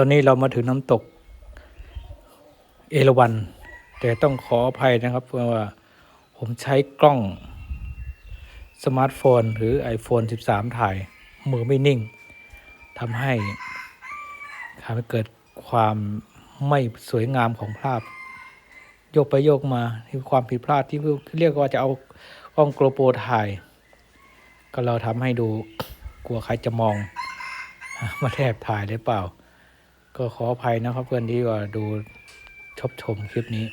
ตอนนี้เรามาถึงน้ำตก เอราวัน แต่ต้องขออภัยนะครับ เพราะว่าผมใช้กล้อง สมาร์ทโฟน หรือ iPhone 13 ถ่ายมือไม่นิ่งทำให้ทำให้เกิดความไม่สวยงามของภาพ โยกไปโยกมาที่ความผิดพลาดที่เรียกว่าจะเอากล้องโกลโปรถ่าย ก็เราทำให้ดูกลัวใครจะมอง มาแทบถ่ายหรือเปล่า ก็ขออภัยนะครับเพื่อนที่ว่าดูชอบชมคลิปนี้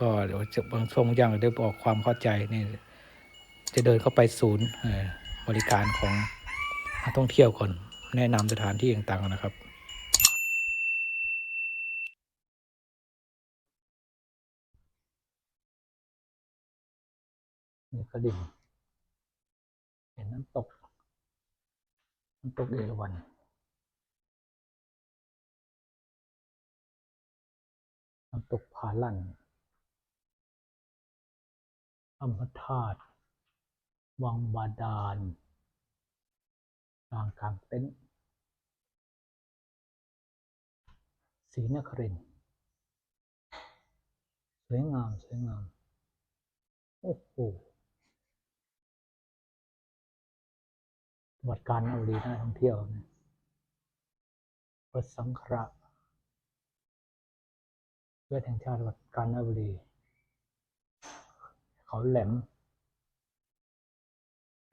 ก็เดี๋ยวบางช่วงอย่างได้บอกความเข้าใจนี่จะเดินเข้าไปศูนย์บริการของนักท่องเที่ยวก่อนแนะนำสถานที่ต่างๆนะครับนี่กระดิ่งเห็นน้ำตกน้ำตกเอราวัณ น้ำตกผาลั่นอมธาตุวังบาดาลกลางกลางเต็นท์ศรีนครินสวยงาม สวยงาม โอ้โหวัดกาญจนบุรีน่าท่องเที่ยวนะวัดสังขระ เวทแห่งชาติจังหวัดกาญจนบุรี เขาแหลม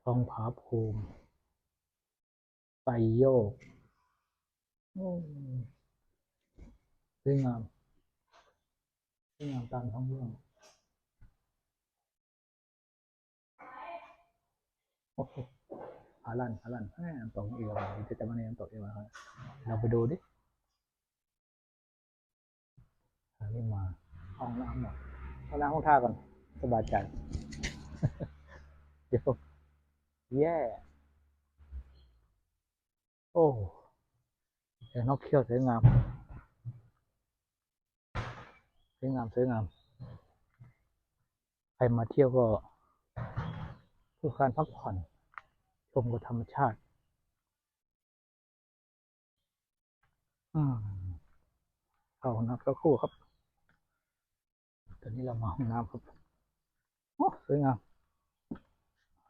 ทองผาภูมิไซโยกสวยงามสวยงามตามท้องเรื่องโอ้โหอาลันอาลันแหมตกเอวาจะจะมาเนี่ยตกเอวครับเราไปดูดิอันนี้มา ห้องน้ำหน่อยห้องน้ำห้องท่าก่อน สบายใจ เดี๋ยว แย่ โอ้เดี๋ยนกเขี้ยวสวยงาม สวยงามสวยงาม ใครมาเที่ยวก็เพื่อการพักผ่อน ชมกับธรรมชาติอืมเขาห้องน้ำก็คู่ครับ ตอนนี้เรามาห้องน้ำครับโอ้สวยงาม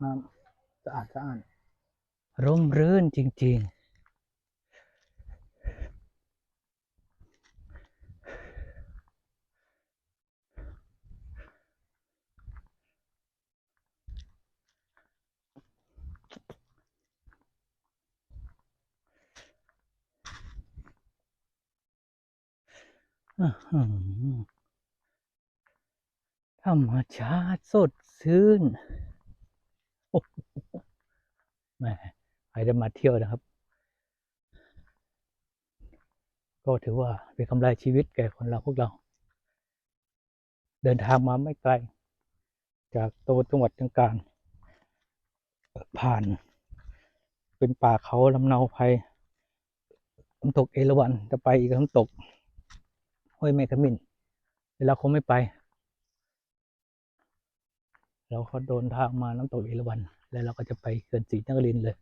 น้ำสะอาดสะอาดร่มรื่นจริงๆอื้อหือ ธรรมชาติสดชื่นแหมใครได้มาเที่ยวนะครับ ก็ถือว่าเป็นกำไรชีวิตแก่คนเราพวกเรา เดินทางมาไม่ไกล จากตัวจังหวัดจังการ ผ่าน เป็นป่าเขาลำเนาภัยน้ำตกเอราวัณจะไปอีกน้ำตกห้วยแม่ขมิ้นเวลาคงไม่ไป เราเขาเดินทางมาน้ำตกเอราวัณแล้วเราก็จะไปเขื่อนศรีนครินเลย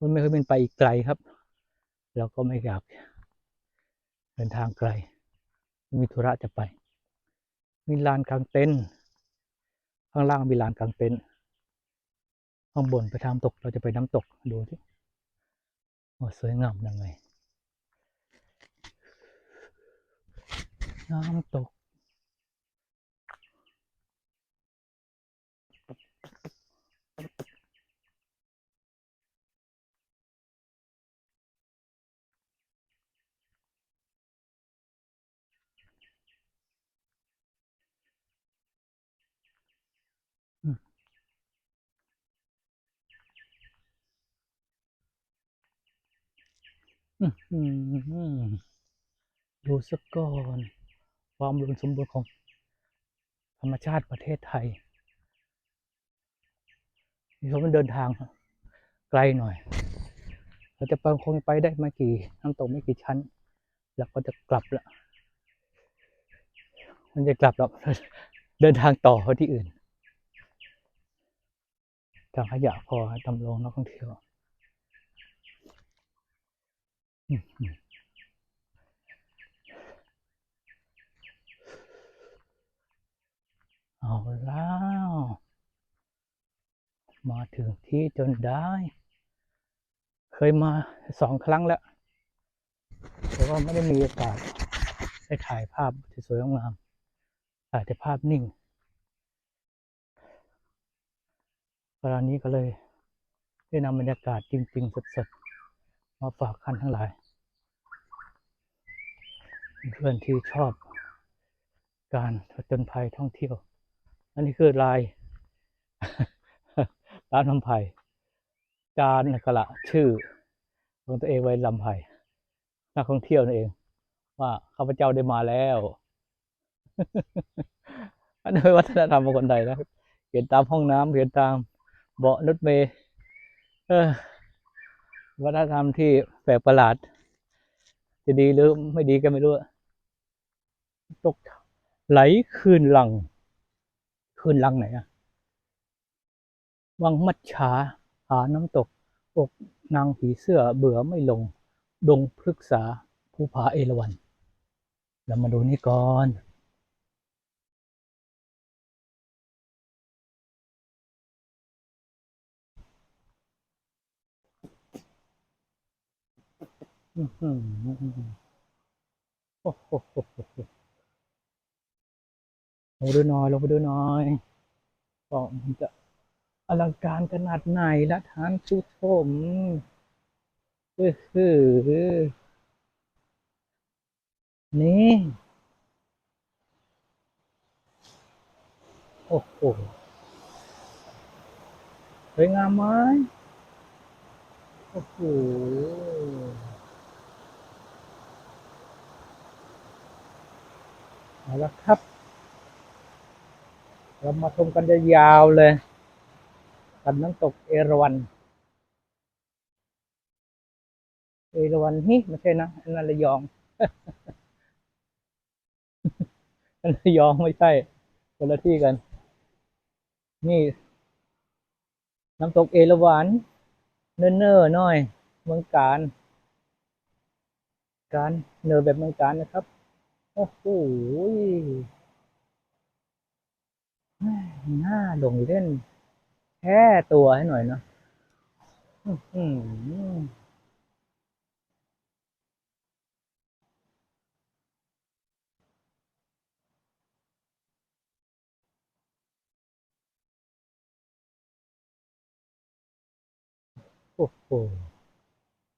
มันไม่เคยเป็นไปอีกไกลครับ เราก็ไม่อยากเดินทางไกล มีธุระจะไป มีลานกลางเต็นท์ข้างล่างมีลานกลางเต็นท์ข้างบนไปทางน้ำตกเราจะไปน้ำตกดูที่โอ้สวยงามยังไง น้ำตก ดูสักก่อน ความอุดมสมบูรณ์ของ ธรรมชาติประเทศไทยนี่เขาเป็นเดินทาง ไกลหน่อย เราจะไปคงไปได้ไม่กี่น้ำตกไม่กี่ชั้น แล้วก็จะกลับละมันจะกลับแล้วเดินทางต่อไปที่อื่นทางขยะพอทำลงนักท่องเที่ยว เอาแล้ว มาถึงที่จนได้ เคยมาสองครั้งแล้ว แต่ว่าไม่ได้มีโอกาสได้ถ่ายภาพสวยๆงามๆถ่ายแต่ภาพนิ่งคราวนี้ก็เลยได้นำบรรยากาศจริง ๆสดๆ มาฝากคันทั้งหลาย เพื่อนที่ชอบการจญภัยท่องเที่ยว อันนี้คือลายร้านลำไผ่การกระชื่อของตัวเองไว้ลำไผ่นักท่องเที่ยวนั่นเอง ว่าข้าพเจ้าได้มาแล้วอันนี้วัฒนธรรมของคนไทยนะเห็นตามห้องน้ำเห็นตามเบาะรถเมล์เออ วัฒนธรรมที่แปลกประหลาด จะดีหรือไม่ดีก็ไม่รู้ตกไหลคืนหลัง คืนหลังไหนอะวังมัดฉาหาน้ำตก อกนางผีเสื้อเบื่อไม่ลง ดงพฤกษาภูผาเอราวัณเรามาดูนี่ก่อน อื้อหือโอ้โห ลงไปดูหน่อยลงไปดูหน่อยบอกมันจะอลังการขนาดไหนละท่านผู้ชมเออคือนี่โอ้โหสวยงามไหมโอ้โห เอาละครับ เรามาชมกันยาวๆเลย กันน้ำตกเอราวัณเอราวัณฮิไม่ใช่นะอันนั้นระยองอันระยองไม่ใช่คนละที่กัน นี่ น้ำตกเอราวัณเนิ่นๆหน่อย เมืองการ การเนินแบบเมืองการนะครับ โอ้โหน่าลงเล่น แค่ตัวให้หน่อยเนาะโอ้โห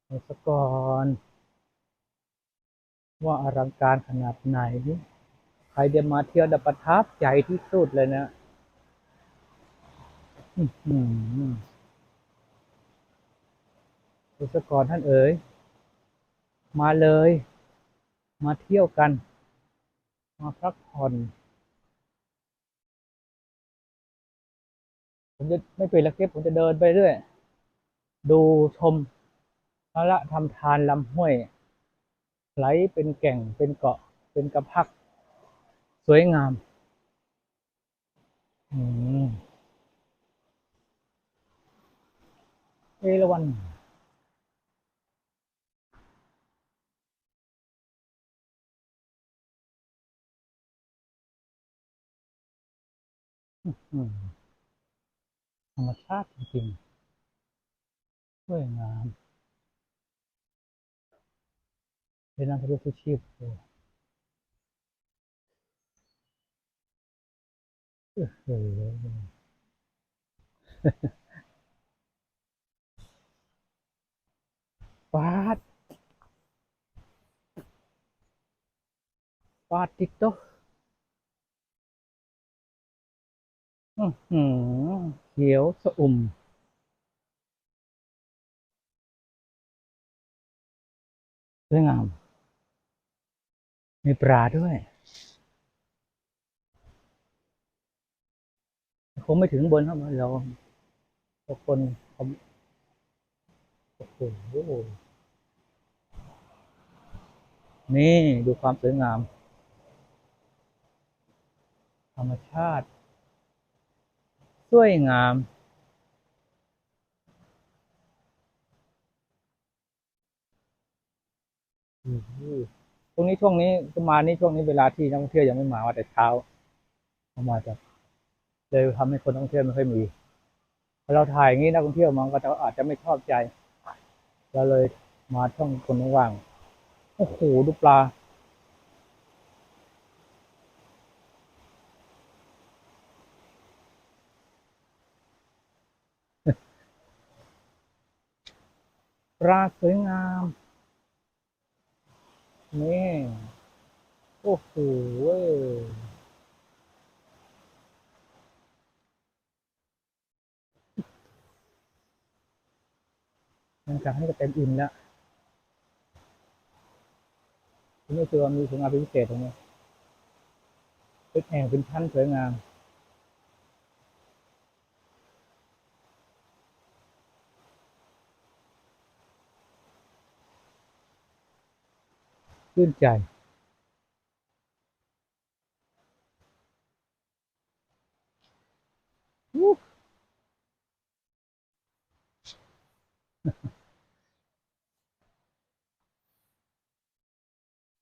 เอาสก่อน ว่าอลังการขนาดไหน ใครเดินมาเที่ยวดับประทับใจที่สุดเลยนะอื้อหือดูสก่อนท่านเอ๋ย มาเลย มาเที่ยวกัน มาพักผ่อนผมจะไม่เป็นละเก็บผมจะเดินไปเรื่อย ดูชมพระทำทานลำห้วย ไหลเป็นแก่งเป็นเกาะเป็นกระพัก สวยงามอืมเอราวัณธรรมชาติจริงๆสวยงาม เป็นน้ำทะเลสุชีพโอ้โหปาดปาดติดโตะอื้อหือเขียวสะอุ่มสวยงาม มีปลาด้วย คงไม่ถึงบนครับเราทุกคนเขาโอ้โหนี่ดูความสวยงาม ธรรมชาติ สวยงามอืม ช่วงนี้ช่วงนี้ประมาณนี้ช่วงนี้เวลาที่นักท่องเที่ยวยังไม่มาว่าแต่เช้าประมาจะเลยทำให้คนท่องเที่ยวไม่ค่อยมีพอเราถ่ายอย่างนี้นักท่องเที่ยวมันก็จะอาจจะไม่ชอบใจเราเลยมาช่องคนว่างโอ้โหดูปลาปลาสวยงาม นี่ โอ้โหเว้ยมันกลับให้ก็เต็มอิ่มแล้วที่นี่คือว่ามีผลงานเป็นพิเศษตรงนี้เป็นแอ่งเป็นชั้นสวยงาม ชื่นใจ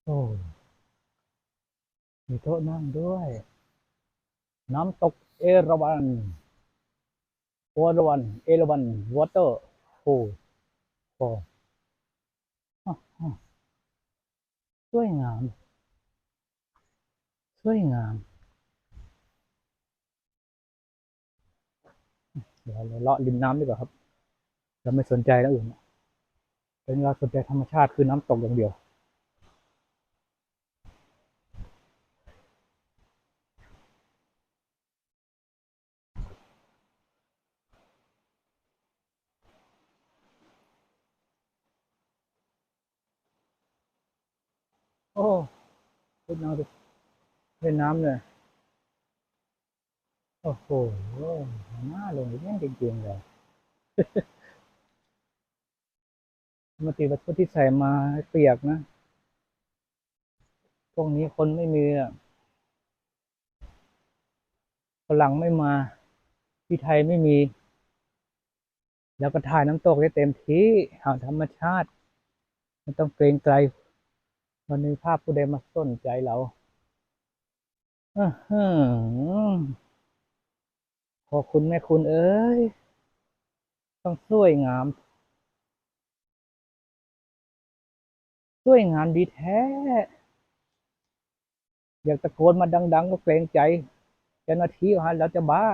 โอ้ มีโต๊ะนั่งด้วย น้ำตกเอราวัณวอรวัน เอราวันวอเตอร์โอ้โหอะอะส วยงาม สวยงาม เดี๋ยวเราเลาะริมน้ำดีกว่าครับ เราไม่สนใจแล้วอื่นเป็นเราสนใจธรรมชาติคือน้ำตกอย่างเดียว โอ้เล่นน้ำดิเล่นน้ำเลยโอ้โหหน้าลงเล่นจริงๆเลยมาตีวัตถุที่ใส่มาเปียกนะพวกนี้คนไม่มีอะฝรั่งไม่มา ที่ไทยไม่มี แล้วก็ถ่ายน้ำตกได้เต็มที่หาธรรมชาติไม่ต้องเกรงไกล วันนี้ภาพผู้ใดมาสนใจเราอขอคุณแม่คุณเอ้ย ต้องสวยงาม สวยงามดีแท้ อยากตะโกนมาดัง ๆ ก็เกรงใจเจ้าหน้าที่ฮะแล้วจะบ้า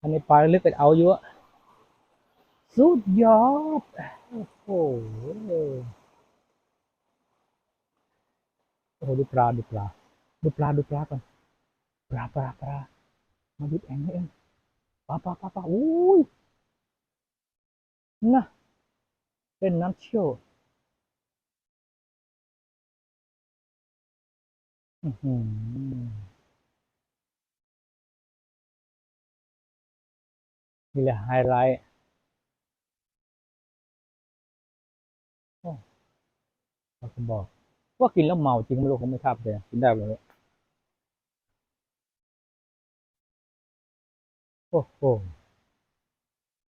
อันนี้ปลาลึกไปเอาอยู่อะสุดยอด โอ้โห โอ้โหดูปลาดูปลาดูปลาดูปลาก่อนป ว่ากินแล้วเมาจริงไม่รู้ผมไม่ทราบเลยกินได้เลยโอ้โห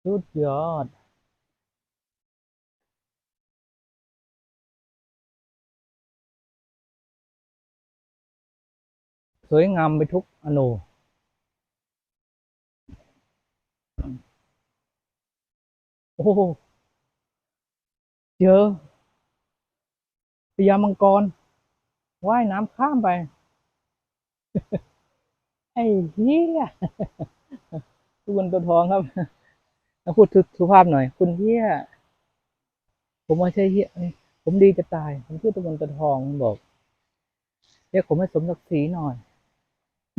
สุดยอดสวยงามไปทุกอนูโอ้เจอ พญามังกรว่ายน้ำข้ามไป ไอ้เหี้ยทุกคนตัวทองครับแล้วพูดสุภาพหน่อย คุณเหี้ยผมไม่ใช่เหี้ยผมดีจะตาย ผมชื่อตะวันตะทองบอกเรียกผมให้สมศักดิ์ศรีหน่อย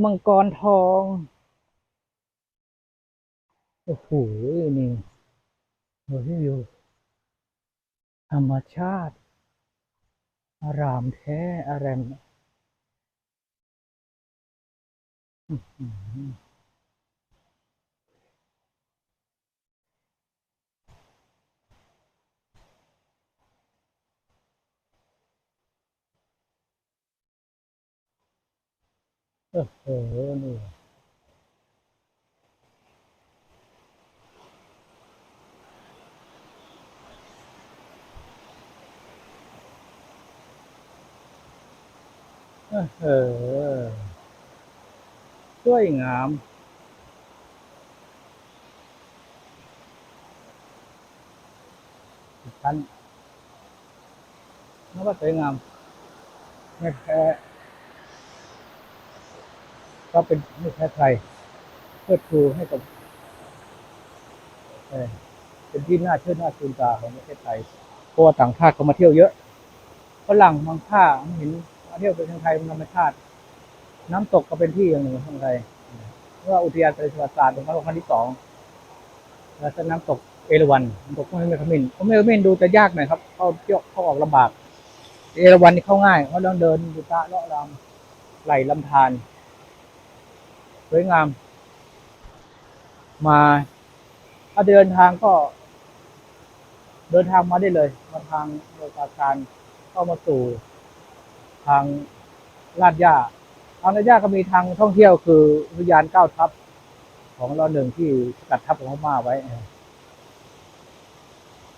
มังกรทอง โอ้โห นี่โอ้ยวิวธรรมชาติ อารามแท้อารามอื้อหืออนี่ เออสวยงามอีกชั้นนับว่าสวยงามไม่แพ้ก็เป็นไม่แพ้ใครเพื่อครูให้กับเป็นที่น่าเชื่อน่าชูนตาของประเทศไทยเพราะว่าต่างชาติเขามาเที่ยวเยอะฝรั่งบางค่าเห็น เที่ยวเป็นทางไทยเป็นธรรมชาติ น้ำตกก็เป็นที่อย่างหนึ่งของทางไทยเพราะว่าอุทยานประวัติศาสตร์เป็นพระองค์ที่สองแล้วก็น้ำตกเอราวัณน้ำตกไม่ไม่ขมิ้นเพราะไม่ขมิ้นดูจะยากหน่อยครับเข้าเที่ยวเข้าออกลำบาก เอราวัณนี่เข้าง่ายเพราะต้องเดินดูตะเลาะลำไหลลำธารสวยงาม มาถ้าเดินทางก็ เดินทางมาได้เลยมาทางโลกาการเข้ามาสู่ ทางลาดย่าทางลาดย่าก็มีทางท่องเที่ยวคืออุทยานเก้าทับของราหนึ่งที่สกัดทับของพม่าไว้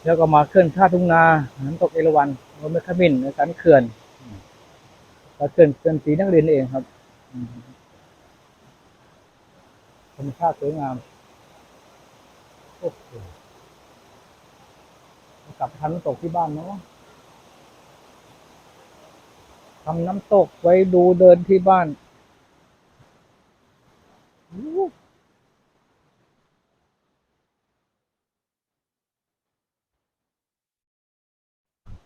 แล้วก็มาเคลื่อนท่าทุ่งนาน้ำตกเอราวัณรวมไปขมิ้นสันเขื่อนแล้วเขื่อนเขื่อนสีนักเรียนเองครับอืมธรรมชาติสวยงามโอ้โหกลับทำน้ำตกที่บ้านเนาะ ทำน้ำตกไว้ดูเดินที่บ้าน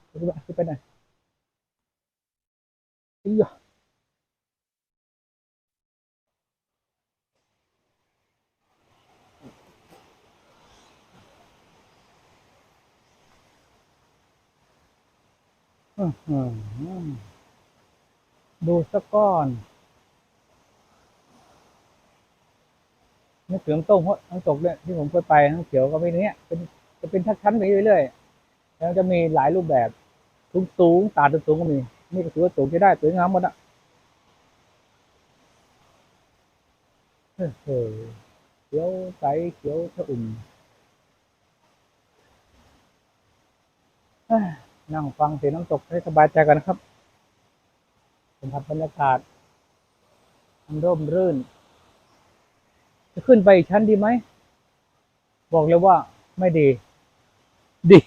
ไปไปไปไหนอีหยะอื้อหือ ดูสักก้อนนึกถึงน้ำตกเพราะน้ำตกเนี่ยที่ผมเคยไปน้ำเขียวก็เป็นเนี้ยเป็นจะเป็นชั้นๆไปเรื่อยๆแล้วจะมีหลายรูปแบบสูงสูงๆตาดสูงก็มีนี่ก็ถือว่าสูงใช้ได้สวยงามหมดอะเฮ้ยเขียวใสเขียวชอุ่มนั่งฟังเสียงน้ำตกให้สบายใจกันครับ สัมผัสบรรยากาศมันร่มรื่น จะขึ้นไปอีกชั้นดีไหม บอกเลยว่าไม่ดี ดี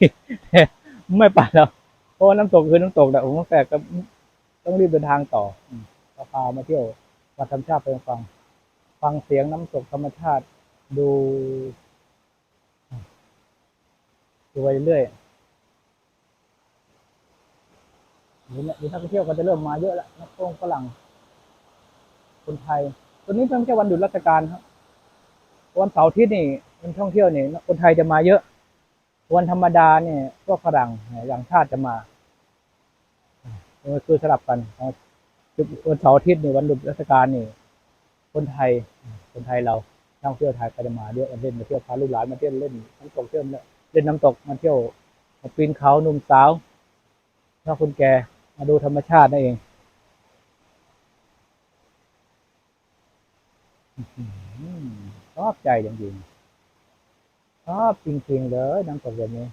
แต่ไม่ไปแล้ว เพราะน้ำตกคือน้ำตกแต่ผมแต่ก็ต้องรีบเดินทางต่ออืมก็พามาเที่ยววัดธรรมชาติไปฟัง ฟังเสียงน้ำตกธรรมชาติดูดูไปเรื่อย นี่แหละนักท่องเที่ยวก็จะเริ่มมาเยอะแล้วนักท่องฝรั่ง คนไทยตัวนี้เป็นแค่วันหยุดราชการครับ วันเสาร์อาที่นี่วันท่องเที่ยวเนี่ยคนไทยจะมาเยอะ วันธรรมดาเนี่ยพวกฝรั่งอย่างชาติจะมาคือสลับกันวันเสาร์อาทิตย์นี่วันหยุดราชการนี่ คนไทย คนไทยเราท่องเที่ยวไทยก็จะมาเยอะกันเล่นมาเที่ยวพาลูกหลานมาเที่ยวเล่นน้ำตกเที่ยวเล่นน้ำตกมาเที่ยวมาปีนเขาหนุ่มสาวถ้าคนแก่ มาดูธรรมชาตินั่นเอง ชอบใจจริงๆชอบจริงๆเลยน้ำตกแบบนี้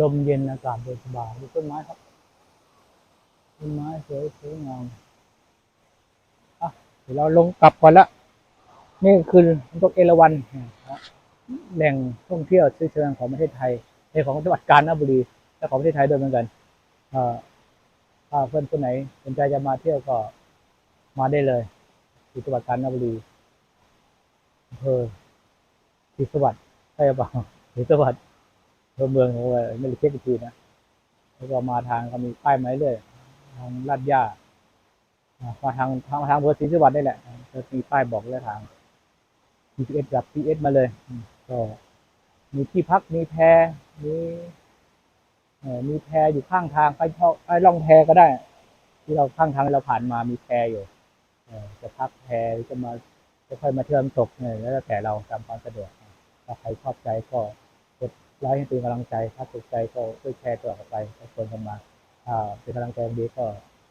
ลมเย็นอากาศเย็นสบายดูต้นไม้ครับ ต้นไม้สวยสวยงามอะเดี๋ยวเราลงกลับก่อนละ นี่คือน้ำตกเอราวัณนแหล่งท่องเที่ยวชื่อเชิงของประเทศไทยในของจังหวัดกาญจนบุรีและของประเทศไทยด้วยเหมือนกันเออถ้าเพื่อนคนไหนสนใจจะมาเที่ยวก็มาได้เลยที่จังหวัดกาญจนบุรีอำเภอศรีสวัสดิ์ใช่ป่าศรีสวัสดิ์ เภอเมืองของเราไม่ได้เช็คอีกทีนะแล้วก็มาทางก็มีป้ายไม้เรื่อยทางลาดย่าอ่ามาทางทางทางเภอศรีสวัสดิ์นี่แหละจะมีป้ายบอกแล้วทาง GPS กับ PS มาเลยก็มีที่พักมีแพมีมีแพอยู่ข้างทางไปเช่าไปล่องแพก็ได้ ที่เราข้างทางเราผ่านมามีแพอยู่จะพักแพรือจะมาค่อยมาเที่ยวน้ำตกเนี่ยแล้วแต่เราตามความสะดวกถ้าใครชอบใจก็ ไลค์ให้เป็นกำลังใจถ้าถูกใจก็ช่วยแชร์ต่อไปให้คนกันมาถ้าเป็นกำลังใจดีก็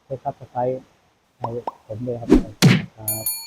ช่วยซับสไครต์ให้ผมด้วยครับครับ